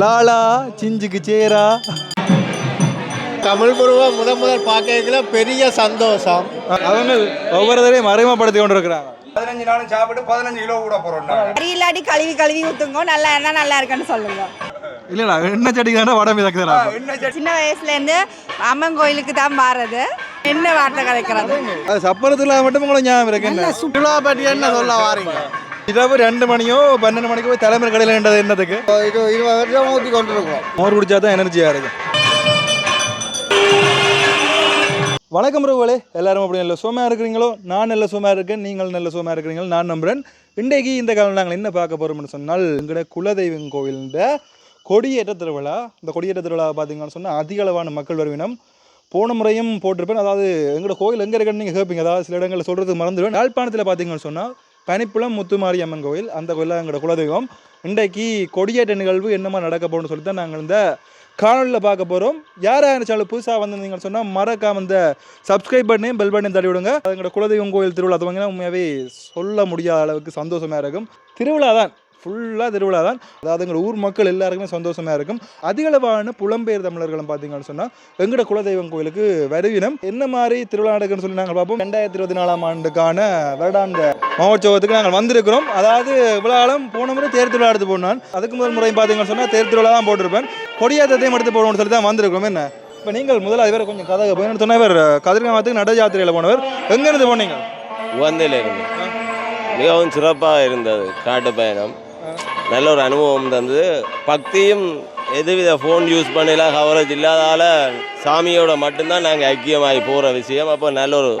லாலா சிஞ்சுக்கு சேரா. தமிழ் புருவம் முதல் முதல் பார்க்கல பெரிய சந்தோஷம். அவங்க ஒவ்வொரு தடையும் மறைமுகப்படுத்தி கொண்டு இருக்கிறாங்க பதினஞ்சு நாளும் சாப்பிட்டு பதினஞ்சு கிலோ கூட போறோம் கறி இல்லாட்டி கழுவி கழுவி ஊத்துங்க நல்லா என்ன நல்லா இருக்குன்னு சொல்லுங்க. இல்லைடா என்ன செடிக்கு தானே வடம்பு தக்குதுடா சின்ன வயசுல இருந்து அம்மன் கோயிலுக்கு தான் மாறது என்ன வார்த்தை கலைக்கிறது அது சப்பரத்தில் மட்டும் உங்களை ஞாபகம் இருக்கு. என்ன சுற்றுலா பற்றி என்ன சொல்ல வாரீங்க? இரவு ரெண்டு மணியோ பன்னெண்டு மணிக்கோ போய் தலைமை கடையில் என்னது என்னதுக்கு? இது இருபது வருஷம் ஊற்றி கொண்டிருக்கோம். மோர் குடிச்சா தான் எனர்ஜியாக இருக்கும். வணக்கம் ரகுவலே எல்லாரும் அப்படி நல்ல சோமையாக இருக்கிறீங்களோ? நான் நல்ல சோமையாக இருக்கேன் நீங்கள் நல்ல சோமையாக இருக்கிறீங்களோ? நான் நம்புறேன். இன்றைக்கு இந்த காலம் நாங்கள் என்ன பார்க்க போகிறோம்னு சொன்னால் எங்களோட குலதெய்வம் கோவிலில் கொடியேற்ற திருவிழா. இந்த கொடியேற்ற திருவிழா பார்த்தீங்கன்னு சொன்னால் அதிக அளவான மக்கள் வருவினம் போன முறையும் போட்டிருப்பேன். அதாவது எங்களோட கோயில் எங்கே இருக்குன்னு நீங்கள் கேட்பீங்க அதாவது சில இடங்களில் சொல்கிறதுக்கு மறந்துடுவேன். யாழ்ப்பாணத்தில் பார்த்தீங்கன்னு சொன்னால் பனிப்புலம் முத்துமாரி அம்மன் கோயில் அந்த கோயிலில் எங்களோட குலதெய்வம். இன்றைக்கு கொடியேற்ற நிகழ்வு என்னமா நடக்க போகணும்னு சொல்லி தான் நாங்கள் இந்த காணொலியில் பார்க்க போகிறோம் யாராக இருந்தாலும் புதுசாக வந்திருந்தீங்கன்னு சொன்னால் மறக்காம இந்த சப்ஸ்கிரைப் பண்ணி பெல் பண்ணி தட்டி விடுங்க அது எங்களோட குலதெய்வம் கோயில் திருவிழா துவங்கினா உண்மையாகவே சொல்ல முடியாத அளவுக்கு சந்தோஷமாக இருக்கும். திருவிழா தான் ஃபுல்லாக திருவிழா தான். அதாவது எங்கள் ஊர் மக்கள் எல்லாருக்குமே சந்தோஷமாக இருக்கும். அதிகளவான புலம்பெயர் தமிழர்களும் பார்த்தீங்கன்னு சொன்னால் எங்களோட குலதெய்வம் கோயிலுக்கு வருவினம் என்ன மாதிரி திருவிழா நடக்குன்னு சொல்லி நாங்கள் பார்ப்போம். ரெண்டாயிரத்தி இருபத்தி நாலாம் ஆண்டுக்கான வருடாந்த மகோற்சவத்துக்கு நாங்கள் வந்திருக்கிறோம். அதாவது விழாலம் போன முறை தேர் திருவிழா எடுத்து போனான். அதுக்கு முதல் முறையும் பார்த்தீங்கன்னு சொன்னால் தேர் திருவிழா தான் போட்டிருப்பேன். கொடியாத்தத்தையும் எடுத்து போடணும்னு சொல்லி தான் வந்திருக்கிறோம். என்ன? இப்போ நீங்கள் முதல்ல இவர் கொஞ்சம் கதை போய் சொன்னவர் கதிர்காமத்துக்கு நட யாத்திரையில் போனவர். எங்கேருந்து போனீங்க? உகந்தையில் இருந்து மிகவும் சிறப்பாக இருந்தது. காட்டு பயணம் நல்ல ஒரு அனுபவம் தந்தது. பக்தியும் எதுவித ஃபோன் யூஸ் பண்ணல கவரேஜ் இல்லாதால சாமியோட மட்டும்தான் நாங்கள் ஐக்கியமாகி போகிற விஷயம். அப்போ நல்ல ஒரு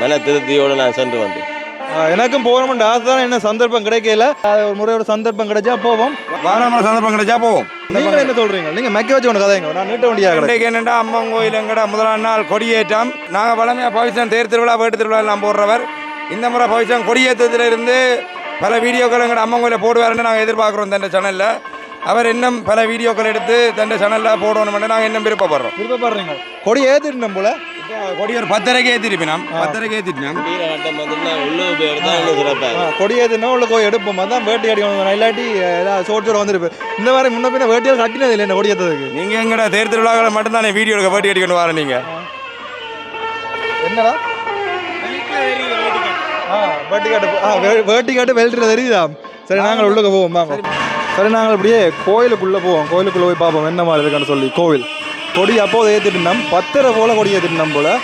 மன திருப்தியோடு நான் சென்று வந்தேன். எனக்கும் போகணும்னு ஆசை தான். என்ன சந்தர்ப்பம் கிடைக்கல. ஒரு முறை ஒரு சந்தர்ப்பம் கிடைச்சா போவோம். வாராம சந்தர்ப்பம் கிடைச்சா போவோம். நீங்க என்ன சொல்றீங்க? நீங்க மெக்க வச்சு ஒன்று கதைங்க. நான் நீட்ட வண்டியாக கிடையாது இன்றைக்கு என்னென்னா அம்மன் கோயில் எங்கட? முதலாம் நாள் கொடியேற்றம். நாங்கள் பழமையாக பவிஷன் தேர் திருவிழா வேட்டு திருவிழா எல்லாம் போடுறவர். இந்த முறை பவிஷன் கொடியேற்றத்தில் இருந்து பல வீடியோக்கள் எங்கட அம்மன் கோயிலில் போடுவாருன்னு நாங்கள் எதிர்பார்க்குறோம் தண்ட சேனலில் அவர் இன்னும் பல வீடியோக்கள் எடுத்து தண்ட சேனலில் போடணும்னு நாங்கள் இன்னும் விருப்பப்படுறோம். விருப்பப்படுறீங்க. கொடி ஏத்திட்டு போல. கொடி ஒரு பத்தரைக்கு பத்தரைக்கு எடுத்தால் இன்னும் சிறப்பாக ஆ, கொடி ஏத்துனா உள்ள போய் எடுப்போம். அதான் வேட்டி அடிக்கணும் இல்லாட்டி ஏதாவது சோறு சோறு வந்துருப்பேன். இந்த மாதிரி முன்ன பின்ன வேட்டியால் கட்டினது இல்லை என்ன கொடி ஏற்றதுக்கு நீங்கள் எங்கட தேர் திருவிழாக்களை மட்டும்தானே வீடியோ எடுக்க வேட்டி அடிக்கணும் வர நீங்கள் என்னடா? ஆ ஆ வே- வெல்ட்ரு தெரியுதா? சரி நாங்கள் உள்ளுக்கு போவோம் வாங்க. சரி நாங்கள் அப்படியே கோயிலுக்குள்ளே போவோம். கோயிலுக்குள்ளே போய் பார்ப்போம் என்ன மாதிரி இருக்குன்னு சொல்லி கோவில். கொடி அப்போது ஏற்றிட்டு பத்தரை போல கொடி ஏற்றிட்டு போல.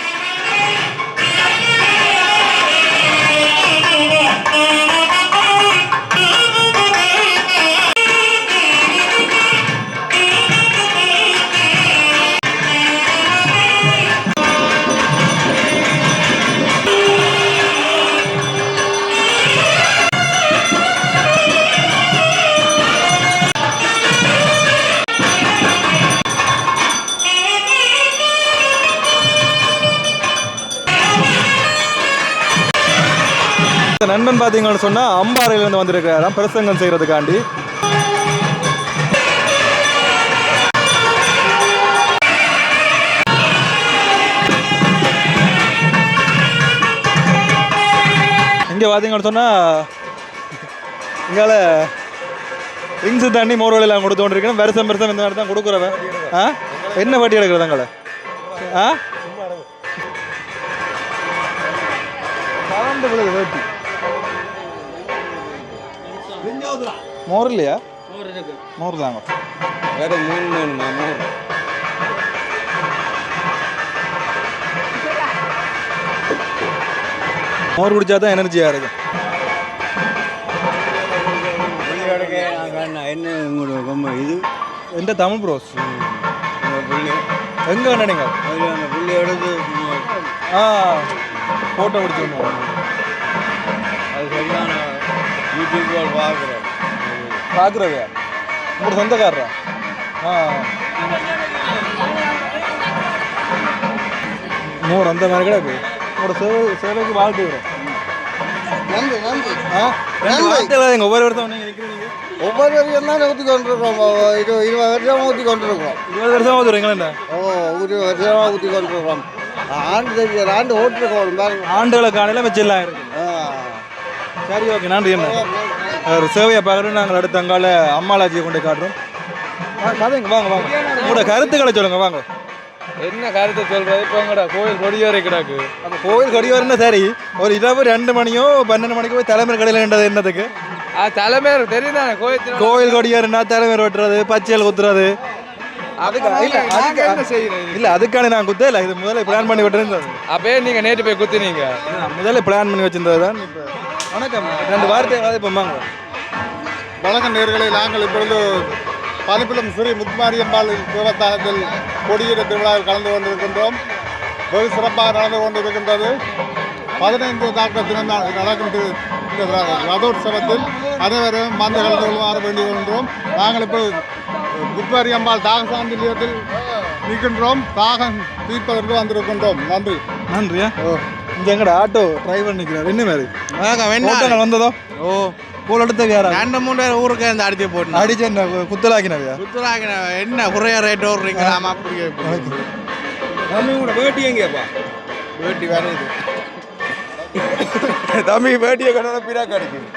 இந்த பார்த்தீங்கன்னு சொன்னால் அம்பாறையிலேருந்து வந்திருக்கிறாராம் பிரசங்கம் செய்கிறதுக்காண்டி இங்கே பார்த்தீங்கன்னு சொன்னால் இங்கால ரிங்ஸு தண்ணி மோர் எல்லாம் கொடுத்து கொண்டிருக்கேன் வருஷம் வருஷம் இந்த மாதிரி தான் கொடுக்குறவன். ஆ? என்ன வட்டி எடுக்கிறதாங்கள ஆ? கலந்து விழுது வேட்டி. மோர் இல்லையா மோர் தாங்க வேற மூணு மூணு மோர் குடிச்சா தான் எனர்ஜியாக இருக்கும் என்ன உங்களோட இது எந்த தமிழ் ப்ரோஸ் எங்கே வேணா நீங்கள் அதில் அந்த புள்ளி எடுத்து ஆ ஃபோட்டோ அது சரியான யூடியூப் பார்க்குறோம் அந்த மாதிரி கிடக்கு உங்களோட சேவை சேவைக்கு வாழ்த்துக்கிறோம் நன்றி நன்றி. ஆ? ரெண்டு வார்த்தை இல்லாதீங்க ஒவ்வொரு வருஷம் நீங்கள் நிற்கிறீங்க ஒவ்வொரு வருஷம் தான் ஊற்றி கொண்டிருக்கோம் இது இருபது வருஷம் ஊற்றி கொண்டிருக்கோம் இருபது வருஷம் ஓதுறீங்களா என்ன? ஓ ஒரு வருஷமாக ஊற்றி கொண்டிருக்கோம் ஆண்டு தெரிஞ்ச ஆண்டு ஓட்டிருக்கோம் பாருங்க. ஆண்டுகளை காலையில் வச்சிடலாம் இருக்கு ஆ. சரி ஓகே நன்றி என்ன? ஒரு சேவையை பார்க்குறோம் நாங்கள் அடுத்த அங்கால அம்மாலாஜியை கொண்டு காட்டுறோம். கதைங்க வாங்க வாங்க. உங்களோட கருத்துக்களை சொல்லுங்க வாங்க. என்ன கருத்தை சொல்றது? இப்போ எங்கடா கோயில் கொடியேறி கிடக்கு. அப்போ கோவில் கொடி வரணும்னா சரி? ஒரு இரவு ரெண்டு மணியோ பன்னெண்டு மணிக்கோ போய் தலைமை கடையில் என்னது என்னதுக்கு ஆ தலைமையர் தெரியும் தானே கோயில். கோவில் கொடியாருன்னா தலைமை வெட்டுறது பச்சையல் குத்துறது? இல்ல அதுக்கான நான் குத்த இது முதல்ல பிளான் பண்ணி விட்டுருந்தது. அப்பயே நீங்க நேற்று போய் குத்துனீங்க. முதல்ல பிளான் பண்ணி வச்சிருந்தது தான் இப்போ வணக்கம். ரெண்டு வார்த்தை இப்போ வாங்க வணக்கம் நேர்களை நாங்கள் இப்பொழுது பனிப்புலம் ஸ்ரீ முத்துமாரியம்பாள் தேவஸ்தானத்தில் கொடியேற்ற திருவிழாவில் கலந்து கொண்டிருக்கின்றோம். வெகு சிறப்பாக நடந்து கொண்டிருக்கின்றது. பதினைந்து நாட்கள் தினம் நா- நடக்கும் இந்த ரதோற்சவத்தில் அனைவரும் வந்து கலந்து கொள்ளுமாறு வேண்டிக் கொள்கின்றோம். நாங்கள் இப்போ முத்துமாரியம்பாள் தாகசாந்தி நிலையத்தில் நிற்கின்றோம். தாகம் தீர்ப்பதற்கு வந்திருக்கின்றோம். நன்றி. நன்றியா? இந்த எங்கட ஆட்டோ டிரைவர் நிற்கிறார் என்ன மாதிரி? ஓட்டங்கள் வந்ததோ? ஓ. போல் எடுத்த வேற ரெண்டு மூணு பேர் ஊருக்கு இருந்து அடிச்சு போட்டு அடிச்சு என்ன குத்தலாக்கினவையா? சுத்துறாங்க என்ன குறைய ரேட் ஓடுறீங்க நாம அப்படி. தம்பி கூட வேட்டி எங்கேப்பா வேட்டி வருது தம்பி வேட்டியை கண்ணோட பிராக்கு அடிக்குது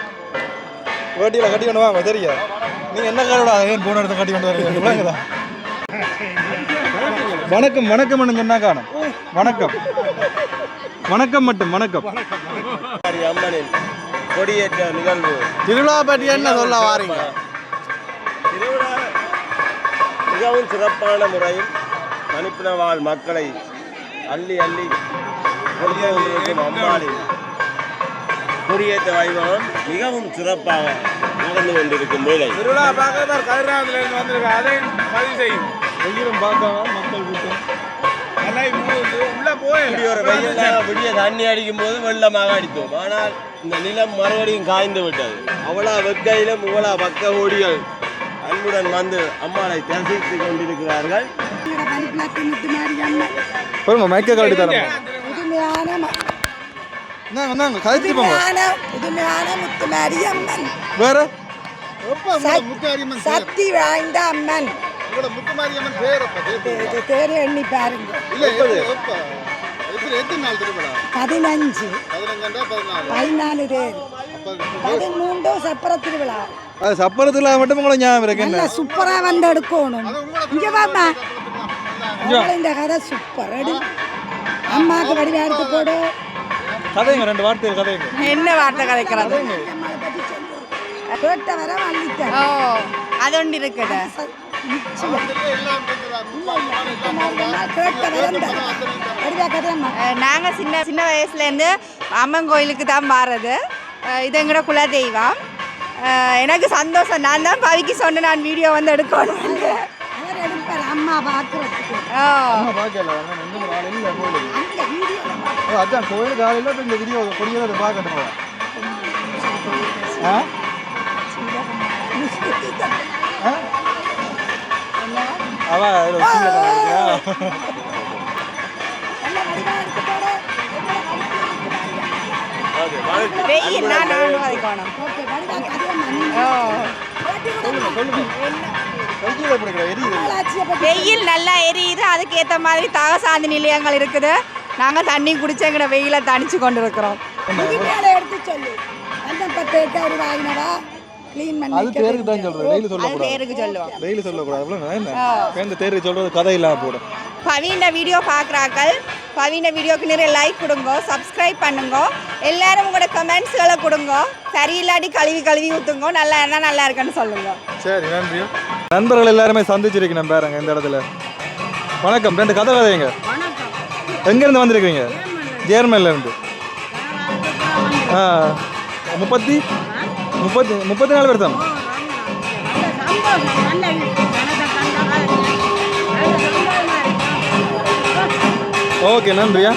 வேட்டியில் கட்டி கொண்டு வாங்க சரியா நீங்க என்ன காரோட ஏன் போன இடத்த கட்டி கொண்டு வரீங்க? வணக்கம் வணக்கம் சொன்னா காணும். வணக்கம். வணக்கம் மட்டும் வணக்கம். அம்மனின் கொடியேற்ற நிகழ்வு. திருவிழா பற்றி என்ன சொல்ல வாரீங்க? திருவிழா மிகவும் சிறப்பான முறையில் மனுப்பின வாழ் மக்களை அள்ளி அள்ளி கொண்டு கொண்டிருக்கும் அம்மாளின் கொடியேற்ற வைபவம் மிகவும் சிறப்பாக நடந்து கொண்டிருக்கும் வேளை. திருவிழா பார்க்க கதிராமத்துல இருந்து வந்திருக்கு அதையும் பதிவு செய்யும். வெயிலும் பார்க்காம விடிய தண்ணி அடிக்கும் போது வெள்ளமாக அடித்தோம். ஆனால் இந்த நிலம் மறுபடியும் காய்ந்து விட்டது. அவ்வளோ வெக்கையிலும் இவ்வளோ பக்க கோடிகள் அன்புடன் வந்து அம்மாளை தரிசித்துக் கொண்டிருக்கிறார்கள். பாருங்க மைக்க காட்டி தரேன். புதுமையான ம- இந்தாங்க இந்தாங்க கதைச்சு போங்க. புதுமையான புதுமையான முத்துமாரி அம்மன். வேற? சக்தி வாய்ந்த அம்மன். உங்களோட முத்துமாரியம்மன் பேர் இது தேர் எண்ணி பாருங்க. இல்லை எத்தனை நாள் திருவிழா? பதினஞ்சு. பதினாலு? அப்போ பதிமூன்று சப்பர திருவிழா. அது சப்பரத்தில் மட்டும் உங்களை ஞாபகம் இருக்கு என்ன? நல்லா சூப்பரா வந்து எடுக்கணும். இங்க வாமா இந்த கதை சூப்பர். எடு. அம்மாக்கு வடிவா எடுத்து போடு. கதைங்க ரெண்டு வார்த்தை கதைங்க. என்ன வார்த்தை கதைக்கிறது? கேட்ட வர வள்ளித்தர் ஓ அது ஒன்று இருக்குது. நாங்கள் சின்ன சின்ன வயசுலேருந்து அம்மன் கோயிலுக்கு தான் மாறுறது இது எங்கட குலதெய்வம். அஹ் எனக்கு சந்தோஷம். நான் தான் பவிக்கு சொன்னேன் நான் வீடியோ வந்து எடுக்கணும் அம்மா பார்க்குறதுக்கு அம்மா பார்க்கல அதான் கோயில் காலையில் இந்த வீடியோ கொடியில் அதை பார்க்கணும் ஆ? வெயில் நான் நான். வெயில் நல்லா எரியுது. அதுக்கேற்ற மாதிரி தாகசாந்தி நிலையங்கள் இருக்குது. நாங்கள் தண்ணி குடிச்சு எங்கட வெயிலை தணிச்சு கொண்டு இருக்கிறோம் எடுத்து சொல்லு. அந்த பத்து ஒரு வாங்கினவா? க்ளீன் பண்ணி அது தேருக்கு தான் சொல்றேன் டெய்லி அது சொல்லக்கூடாது. பேருக்கு சொல்லுவோம் டெய்லி சொல்லக்கூடாது. அவ்வளோ என்ன? இந்த தேருக்கு சொல்றது கதை இல்லாம போடும் பவீன வீடியோ பார்க்குறாக்கள் பவீன வீடியோக்கு நிறைய லைக் கொடுங்க சப்ஸ்கிரைப் பண்ணுங்க எல்லாரும் உங்களோட கமெண்ட்ஸ்களை கொடுங்க. சரியில்லாட்டி கழுவி கழுவி ஊற்றுங்க நல்லா இருந்தால் நல்லா இருக்குன்னு சொல்லுங்க. சரி நன்றி. நண்பர்கள் எல்லாருமே சந்திச்சிருக்கேன் பாருங்க இந்த இடத்துல. வணக்கம். ரெண்டு கதை கதைங்க. எங்கேருந்து வந்திருக்கீங்க? ஜேர்மன்ல இருந்து. ஆ. முப்பத்தி? முப்பத்தி முப்பத்தி நாலு பேர் ஓகே நன்றியா?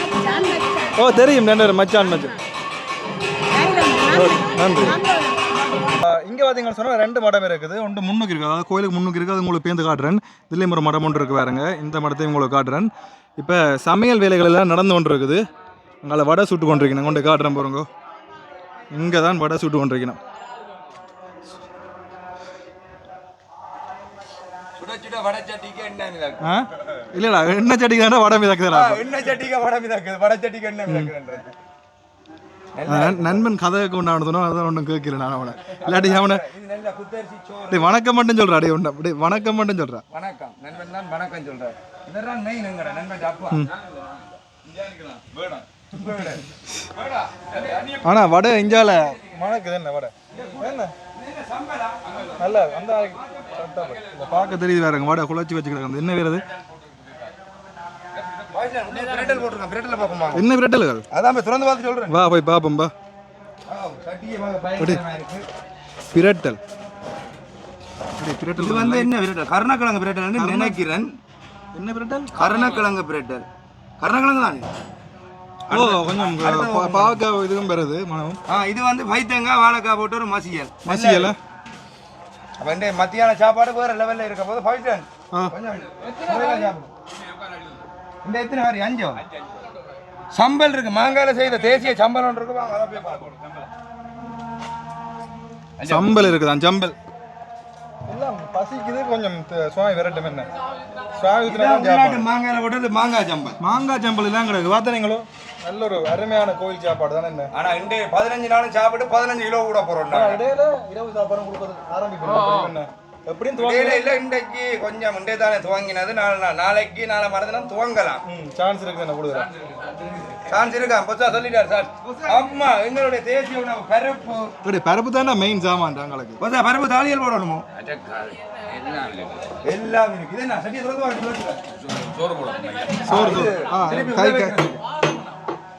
ஓ தெரியும் நன்றி மச்சான் மச்சான். நன்றி. இங்கே பார்த்தீங்கன்னு சொன்னால் ரெண்டு மடம் இருக்குது. ஒன்று முன்னுக்கு இருக்குது அதாவது கோயிலுக்கு முன்னுக்கு இருக்குது. அது உங்களுக்கு பேந்து காட்டுறேன். இதுலேயும் ஒரு மடம் ஒன்று இருக்குது பாருங்க. இந்த மடத்தையும் உங்களுக்கு காட்டுறேன். இப்போ சமையல் வேலைகள் எல்லாம் நடந்து கொண்டு இருக்குது அங்கே வடை சுட்டு கொண்டிருக்கணும். கொண்டு காட்டுறேன் பாருங்க. இங்கே தான் வடை சுட்டு கொண்டிருக்கணும். சுட சுட வடை சட்டிக்கு என்ன மிதக்கு? இல்லைடா எண்ணெய் சட்டிக்கு தானே வடை மிதக்குதுடா. எண்ணெய் சட்டிக்கு வடை மிதக்குது. வடை சட்டிக்கு என்ன மிதக்குதுன்றது? நண்- நண்பன் கதை கொண்டாடுதனோ அதான் ஒன்றும் கேட்கல நான் அவனை. இல்லாட்டி அவனை வணக்கம் மட்டும் சொல்றா டே ஒன்று டேய் வணக்கம் மட்டும் சொல்றா. வணக்கம். நண்பன் தான் வணக்கம் சொல்றாரு. இதெல்லாம் மெயின் எங்கட? நண்பன் அப்பா ஆனா வடை இஞ்சால. வணக்குது என்ன வடை. என்ன? நல்லா அந்த பார்க்க தெரியுது வேறங்க வடை குழச்சி வச்சுக்கிறாங்க என்ன வேறது என்ன விரட்டல்கள்? அதான் திறந்து பார்த்து சொல்றேன். வா போய் பாப்போம் பா பிரட்டல் இது வந்து என்ன பிரட்டல் கருணக்கிழங்கு பிரட்டல் நினைக்கிறேன். என்ன பிரட்டல் கருணக்கிழங்கு பிரட்டல் கருணக்கிழங்கு தான் ஓ கொஞ்சம் பாவக்காய் இதுவும் பெறுது மனம். ஆ இது வந்து வைத்தங்காய் வாழைக்காய் போட்டு ஒரு மசியல். மசியல? அப்போ இந்த மத்தியான சாப்பாடு வேற லெவல்ல இருக்க போது சாப்பிடு. இந்த எத்தனை மாதிரி அஞ்சோ? சம்பல் இருக்கு. மாங்காயில செய்த தேசிய சம்பல் ஒன்று இருக்கு. வாங்க அதை போய் பார்ப்போம். சம்பல் இருக்குதான் சம்பல். எல்லாம் பசிக்குது. கொஞ்சம் சுவாமி விரட்டும் என்ன. சுவாமி மாங்காயில போட்டது மாங்காய் சம்பல். மாங்காய் சம்பல் எல்லாம் கிடக்கு. வாத்தனைங்களோ நல்ல ஒரு அருமையான கோயில் சாப்பாடு தானே என்ன? ஆனா இந்த பதினஞ்சு நாளும் சாப்பிட்டு பதினஞ்சு கிலோ கூட போறோம் நாங்க. இடையில இரவு சாப்பாடு கொடுக்கறது ஆரம்பிக்கிறோம் என்ன? எப்படியும் துவங்க இடையில இல்ல இன்றைக்கு கொஞ்சம் முண்டே தானே துவங்கினது. நாளை நா- நாளைக்கு நாளை மறந்துனா துவங்கலாம். சான்ஸ் இருக்கு என்ன கொடுக்குறேன் சான்ஸ் இருக்கா பொச்சா சொல்லிட்டார் சார். அம்மா எங்களுடைய தேசிய உணவு பருப்பு இப்படி பருப்பு தானே மெயின் சாமான் தாங்களுக்கு? பொச்சா பருப்பு தாளியல் போடணுமோ? எல்லாம் இருக்கு. இது என்ன? சட்டியை திறந்து வாங்க, சொல்லுங்க. சோறு சோறு ஆ திருப்பி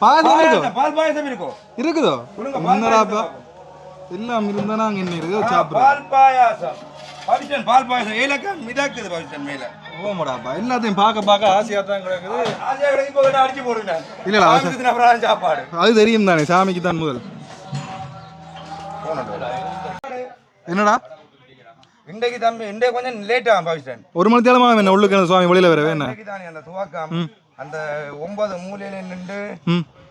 கை வைக்கணும். பால் இருக்குதோ பாயாசம், பால் பாயசம் இருக்கும் இருக்குதோ? என்னடாப்பா பாயாசம். எல்லாம் இருந்தா நாங்க என்ன இருக்கு ஆ, சாப்பிடுறோம். பால் பாயாசம். பவிஷன் பால் பாயாசம். ஏலக்காய் மிதக்குது பவிஷன் மேல. ஓமடாப்பா எல்லாத்தையும் பார்க்க பார்க்க ஆசையா தான் கிடக்குது. ஆசையா கிடைக்கும் வேணா அடிச்சு போடுங்க. இல்லடா, அப்புறம் சாப்பாடு. அது தெரியும் தானே சாமிக்கு தான் முதல். என்னடா? இன்றைக்கு தம்பி இன்றைக்கு கொஞ்சம் லேட் ஆகும் பவிஷன் ஒரு மணி தேலமா என்ன உள்ளுக்கு சுவாமி வெளியில வரவே என்ன? அந்த துவக்கம். அந்த ஒன்பது மூலையில நின்று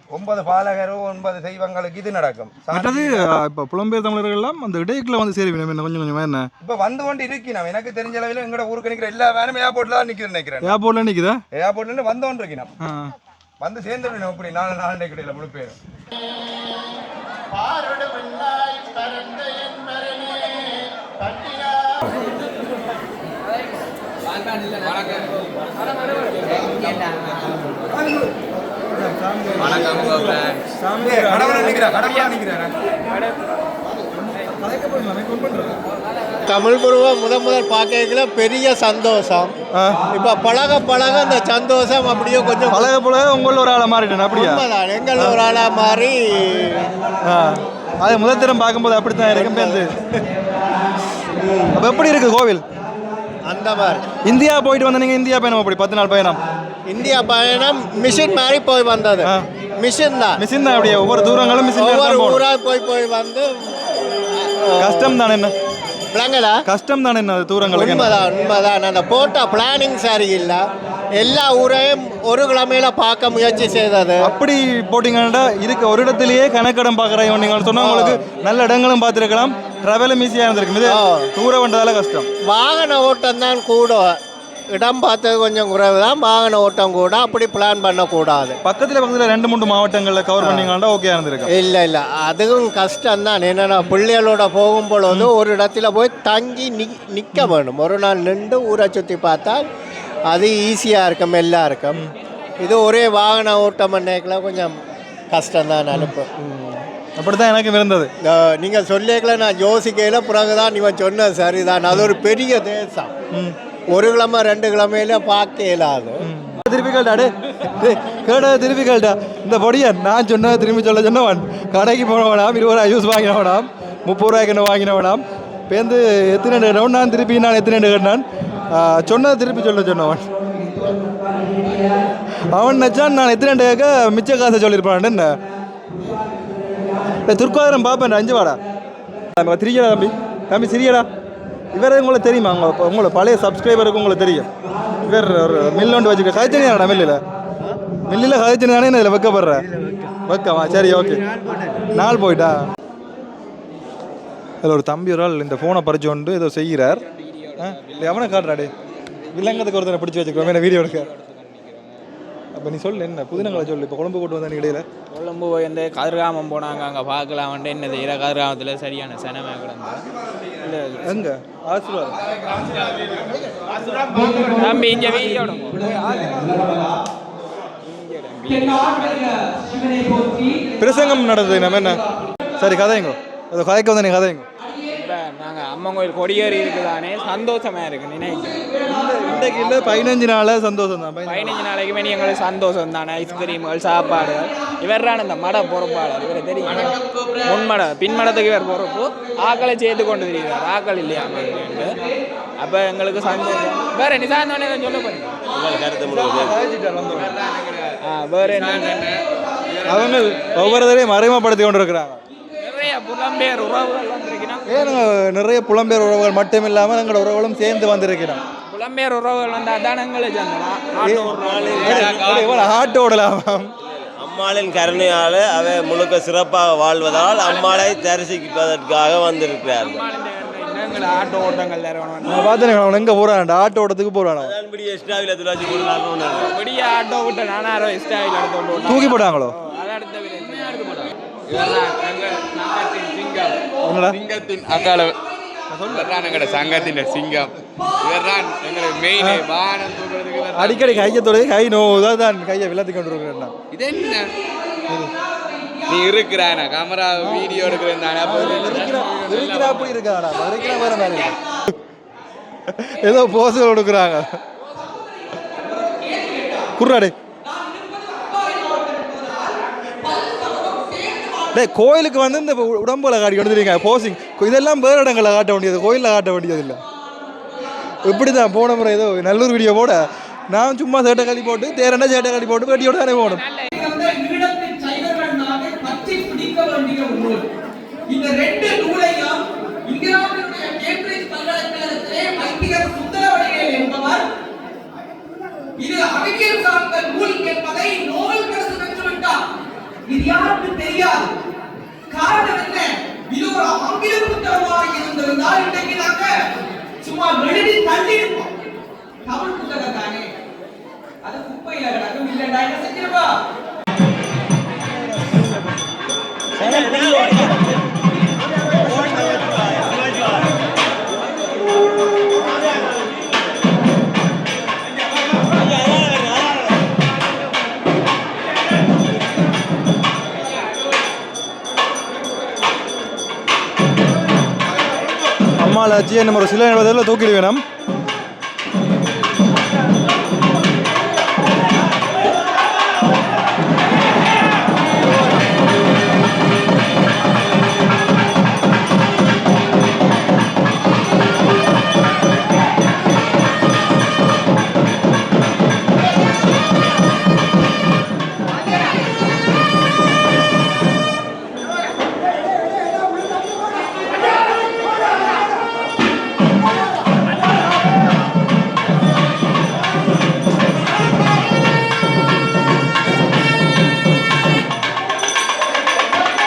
ஒன்பது பாலகரும் ஒன்பது தெய்வங்களுக்கு இது நடக்கும். மற்றது இப்போ புலம்பெயர் தமிழர்கள் எல்லாம் அந்த இடைக்குள்ள வந்து சேருவி என்ன கொஞ்சம் கொஞ்சமா என்ன? இப்ப வந்து கொண்டு இருக்கணும் எனக்கு தெரிஞ்ச அளவில் எங்கட ஊருக்கு நிக்கிற எல்லா வேனும் ஏர்போர்ட்ல தான் நிக்கிறேன் நினைக்கிறேன். ஏர்போர்ட்ல நிக்குதா? ஏர்போர்ட்ல இருந்து வந்து கொண்டு இருக்கணும் வந்து சேர்ந்துடணும் இப்படி நாலு நாலு கிடையில முழு பேரும் ஏய், கடவுளா நிக்கிறா, கடவுளா நிக்கிறாரா? தமிழ் குருவை முத முதல் பார்க்கல பெரிய சந்தோஷம். இப்போ பழக பழக அந்த சந்தோஷம் அப்படியே கொஞ்சம் பழக பழக உங்கள ஒரு ஆளை மாறிட்டேன் அப்படியா? எங்கள் ஒரு ஆளாக மாறி. அது முதல் தரம் பார்க்கும்போது அப்படித்தான் இருக்கும் அப்ப எப்படி இருக்கு கோவில்? அந்த மாதிரி. இந்தியா போயிட்டு வந்த நீங்க இந்தியா பயணம் அப்படி பத்து நாள் பயணம். இந்தியா பயணம் மிஷின் மாதிரி போய் வந்தது. மிஷின் தான். மிஷின் தான் அப்படியே ஒவ்வொரு தூரங்களும் மிஷின் ஒவ்வொரு ஊராக போய் போய் வந்து கஷ்டம் தானே என்ன? விளங்கடா கஷ்டம் தானே அது தூரங்களுக்கு? உண்மைதான் உண்மைதான். அந்த போட்ட பிளானிங் சரியில்லை. எல்லா ஊரையும் ஒரு கிழமையில பார்க்க முயற்சி செய்தது. அப்படி போட்டீங்கன்னா இருக்க ஒரு இடத்துலயே கணக்கடம் பார்க்குறவங்க நீங்கள் சொன்னா உங்களுக்கு நல்ல இடங்களும் பார்த்துருக்கலாம். ட்ராவலும் ஈஸியாக இது ஆ. தூரம் வந்ததால கஷ்டம். வாகன ஓட்டம் தான் கூட. இடம் பார்த்தது கொஞ்சம் குறைவு தான் வாகன ஓட்டம் கூட. அப்படி பிளான் பண்ணக்கூடாது. பக்கத்துல பக்கத்துல ரெண்டு மூணு மாவட்டங்களில் கவர் பண்ணீங்கன்னா ஓகே இருந்திருக்கும். இல்லை இல்லை. அதுவும் கஷ்டம் தான் என்னென்னா பிள்ளைகளோட போகும் பொழுது ஒரு இடத்துல போய் தங்கி நி நிற்க வேணும். ஒரு நாள் நின்று ஊரை சுற்றி பார்த்தால் அது ஈஸியாக இருக்கும் மெல்லா இருக்கும். இது ஒரே வாகன ஓட்டம் பண்ணேக்கல கொஞ்சம் கஷ்டம் தான் அனுப்பு அப்படித்தான் எனக்கும் இருந்தது. நீங்கள் சொல்லிக்கல நான் யோசிக்கையில் பிறகுதான் இவன் சொன்ன சரிதான். அது ஒரு பெரிய தேசம். ஒரு கிழமை ரெண்டு கிழமையில பார்க்க இயலாது. திருப்பி கேட்டா டே கேட்டா திருப்பி கேட்டா இந்த பொடியை நான் சொன்னதை திரும்பி சொல்ல சொன்னவன். கடைக்கு போனவனாம் இருபது ரூபாய் யூஸ் வாங்கினவனாம் முப்பது ரூபாய்க்கு என்ன வாங்கினவனாம். பேருந்து எத்தனை கேட்டவன் நான் திருப்பி நான் எத்தனை கேட்டான் சொன்னதை திருப்பி சொல்ல சொன்னவன். அவன் நினச்சான் நான் எத்தனை கேட்க மிச்ச காசை சொல்லியிருப்பான் என்ன? துர்காதரம் பார்ப்பேன் அஞ்சு வாடா. திரியடா தம்பி. தம்பி சிரியடா இவர் உங்களை தெரியுமா? உங்க உங்களை பழைய சப்ஸ்கிரைபருக்கு உங்களுக்கு தெரியும். இவர் ஒரு மில் ஒன்று வச்சுக்க கதைச்சனியாடா மில்லில் மில்லில் கதைச்சனி நான் இதில் வைக்கப்படுறேன். வைக்கவா? சரி ஓகே நாள் போயிட்டா? அதில் ஒரு தம்பி ஒரு ஆள் இந்த ஃபோனை பறிச்சு கொண்டு ஏதோ செய்கிறார். ஆ இல்லை அவனை காட்டுறாடே வில்லங்கத்துக்கு ஒருத்தனை பிடிச்சி வச்சுக்கிறோம் என்ன வீடியோ எடுக்க? அப்போ நீ சொல்லு என்ன? புதினங்களை சொல்லு. இப்போ குழம்பு போட்டு வந்த இடையில. கொழும்பு போய் வந்து கதிர்காமம் போனாங்க. அங்கே பார்க்கலாம்ன்ட்டு என்ன செய்யற கதிர்காமத்தில் சரியான சனமே கிடந்து இந்த எங்க? ஆசீர்வாதம். தம்பி இங்கே வீடியோட பிரசங்கம் நடந்தது நம்ம என்ன? சரி கதைங்க. அது கதைக்கு வந்த நீ கதைங்க. நாங்கள் அம்மன் கோயில் கொடியேறி இருக்குதானே சந்தோஷமா இருக்கு நினைக்கிறேன். இன்றைக்கு இல்லை பதினஞ்சு நாள சந்தோஷம் தான் பதினஞ்சு நாளைக்குமே எங்களுக்கு சந்தோஷம் தானே ஐஸ்கிரீம்கள் சாப்பாடு இவர் தான் இந்த மட பொறுப்பாளர் இவர் தெரியும்? முன்மட பின்மடத்துக்கு இவர் பொறுப்பு. ஆக்களை சேர்த்து கொண்டு தெரியுறார் ஆக்கள் இல்லையா அப்போ எங்களுக்கு சந்தோஷம். வேற நிசாந்தோடனே சொல்ல போறீங்க? ஆ வேற என்ன? அவங்க ஒவ்வொருத்தரையும் மறைமுகப்படுத்தி கொண்டு இருக்கிறாங்க நிறைய புலம்பெயர் உறவுகள் வந்திருக்கிறோம் ஏன் நிறைய புலம்பெயர் உறவுகள் மட்டும் இல்லாமல் எங்களோட உறவுகளும் சேர்ந்து வந்திருக்கிறோம். புலம்பெயர் உறவுகள் வந்தால் தான் எங்களுக்கு சந்தனம் ஆட்டோ ஓடலாம் அம்மாளின் கருணையால் அவை முழுக்க சிறப்பாக வாழ்வதால் அம்மாளை தரிசிப்பதற்காக வந்திருக்கிறார்கள். எங்களை ஆட்டோ ஓட்டங்கள் அவன் எங்கே போகிறான் ஆட்டோ ஓட்டத்துக்கு துளாச்சி ஆட்டோ விட்டு. தூக்கி போட்டாங்களோ? அதை அடுத்த விலை எடுத்து போட்டாங்க இவர்தான் எங்கள் சங்கத்தின் சிங்கம் என்னடா சிங்கத்தின் அக்கால எங்களோட சங்கத்தின் சிங்கம். இவர்தான் எங்களுக்கு மெயின் வானம் தூக்குறதுக்கு இவர்தான். அடிக்கடி கையை தொடு கை நோ தான் கையை விளாத்தி கொண்டு இருக்கிறேன் இது என்ன நீ இருக்கிறான? கேமரா வீடியோ எடுக்கிறேன் இருக்கிறா அப்படி இருக்காடா? இருக்கிறா வேற மாதிரி. ஏதோ போஸுகள் கொடுக்குறாங்க குர்ராடே டேய் கோயிலுக்கு வந்து இந்த உடம்புல காட்டி வந்துருக்கீங்க போசிங் இதெல்லாம் வேறு இடங்களில் காட்ட வேண்டியது. கோயிலில் காட்ட வேண்டியது இல்லை இப்படி தான் போன முறை ஏதோ நல்லூர் வீடியோ போட. நான் சும்மா சேட்டை கழி போட்டு தேரண்டா சேட்டை கழி போட்டு வெட்டியோட தானே போகணும். அம்மாவில் வச்சு நம்ம ஒரு சில நிமிடத்தில் தூக்கிடு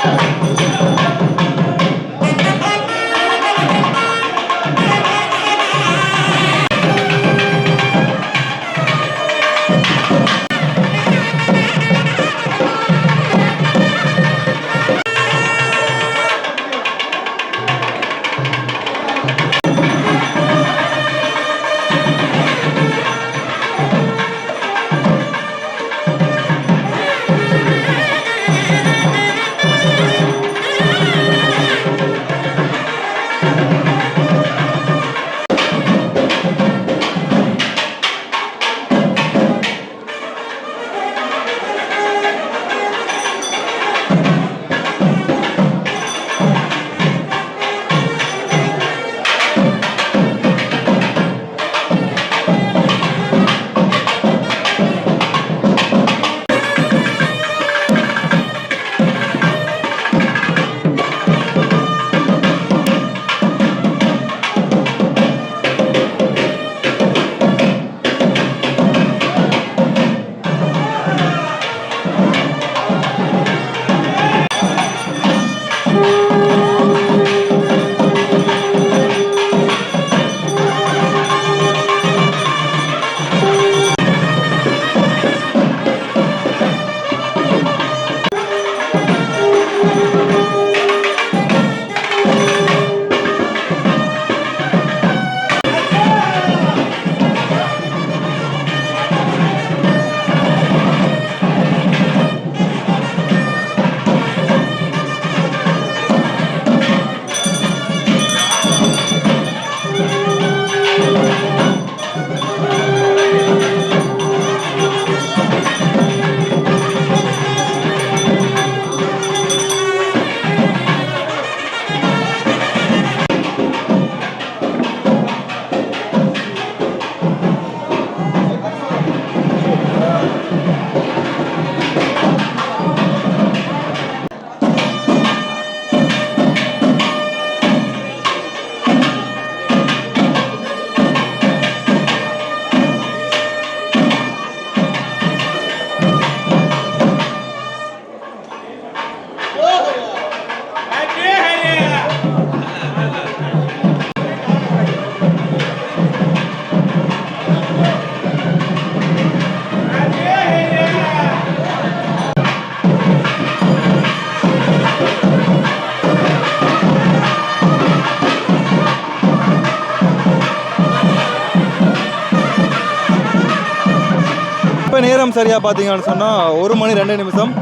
Yeah. டைம் சரியாக பார்த்தீங்கன்னு சொன்னால் ஒரு மணி ரெண்டு நிமிஷம்.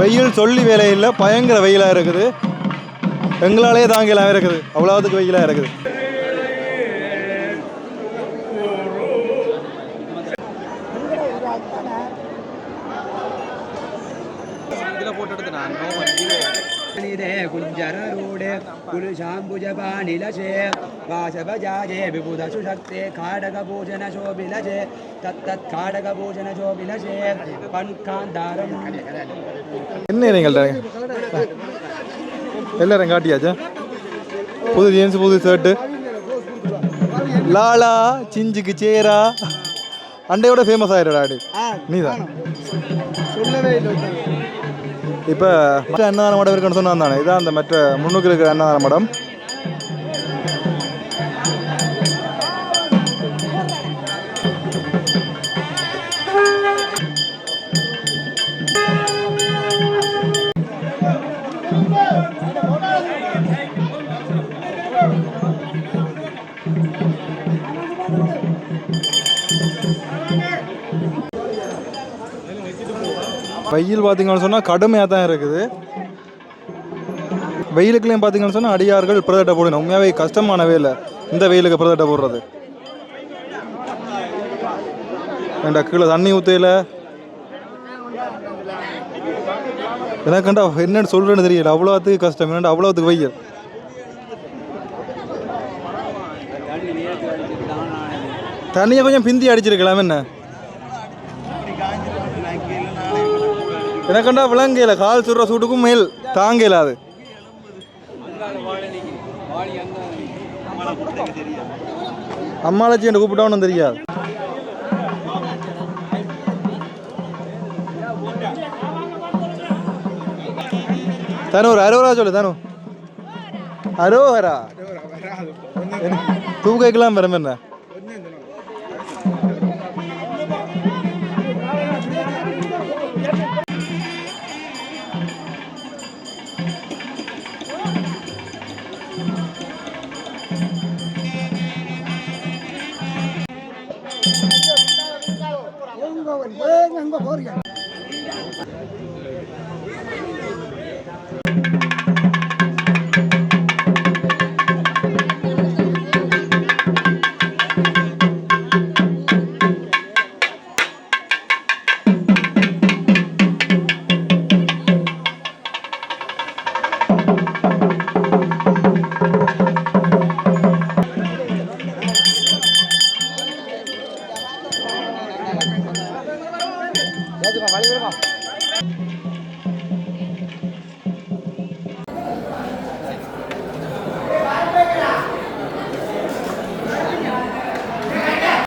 வெயில் சொல்லி வேலையில் பயங்கர வெயிலாக இருக்குது. எங்களாலே தாங்கலாம் இருக்குது. அவ்வளோத்துக்கு வெயிலாக இருக்குது. குஞ்சரூடே குரு சாம்புஜபாணிலசே வாசபஜாஜே விபுத சுசக்தே காடக பூஜன சோபிலசே தத்தத் காடக பூஜன சோபிலசே பன்காந்தாரம் என்ன நீங்கள் எல்லாரும் காட்டியாச்சா? புது ஜீன்ஸ் புது ஷர்ட்டு லாலா சிஞ்சுக்கு சேரா. அண்டையோட ஃபேமஸ் ஆயிடுடா அடி நீதான். சொல்லவே இல்லை. இப்போ மற்ற அன்னதான மடம் இருக்குன்னு சொன்னா தானே? இதான் அந்த மற்ற முன்னுக்கு இருக்கிற அன்னதான மடம். வெயில் பார்த்தீங்கன்னு சொன்னால் கடுமையாக தான் இருக்குது. வெயிலுக்குலேயும் பார்த்தீங்கன்னு சொன்னால் அடியார்கள் பிரதட்டை போடணும். உண்மையாகவே கஷ்டமான இல்லை. இந்த வெயிலுக்கு பிரதட்டை போடுறது. ஏண்டா கீழே தண்ணி ஊற்றையில் எனக்குண்டா என்னன்னு சொல்கிறேன்னு தெரியல. அவ்வளோத்துக்கு கஷ்டம். என்னடா அவ்வளோத்துக்கு வெயில். தண்ணியை கொஞ்சம் பிந்தி அடிச்சிருக்கலாமே என்ன? எனக்குண்டா விளங்கையில் கால் சுடுற சூட்டுக்கும் மேல் தாங்கல அது. அம்மாலச்சி என்று கூப்பிட்டவனும் தெரியாது. தனு ஒரு அரோரா சொல்லு தனு. அரோஹரா தூக்கலாம் வரும் என்ன Buen, buen,